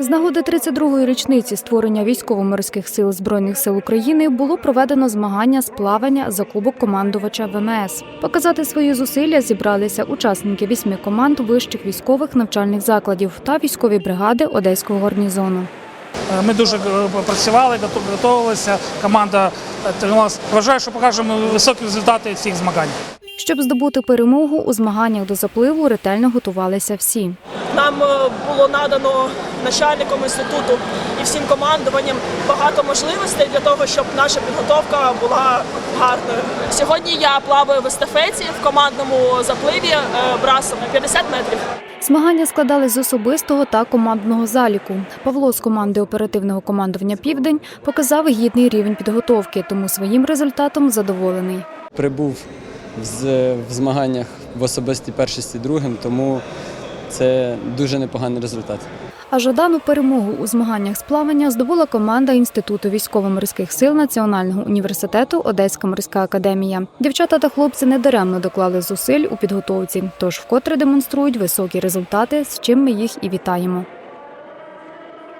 З нагоди 32-ї річниці створення військово-морських сил збройних сил України було проведено змагання з плавання за кубок командувача ВМС. Показати свої зусилля зібралися учасники вісьми команд вищих військових навчальних закладів та військові бригади Одеського гарнізону. Е, Ми дуже е, працювали, готу- готувалися. Команда е, тренувалася. Вважаю, що покажемо високі результати цих змагань. Щоб здобути перемогу у змаганнях до запливу, ретельно готувалися всі. Нам було надано начальником інституту і всім командуванням багато можливостей для того, щоб наша підготовка була гарною. Сьогодні я плаваю в естафеті в командному запливі е, брасом 50 метрів. Змагання складались з особистого та командного заліку. Павло з команди оперативного командування Південь показав гідний рівень підготовки, тому своїм результатом задоволений. прибув з- в змаганнях в особистій першості другим, тому це дуже непоганий результат. А жадану перемогу у змаганнях з плавання здобула команда Інституту військово-морських сил Національного університету Одеська морська академія. Дівчата та хлопці недаремно доклали зусиль у підготовці, тож вкотре демонструють високі результати, з чим ми їх і вітаємо.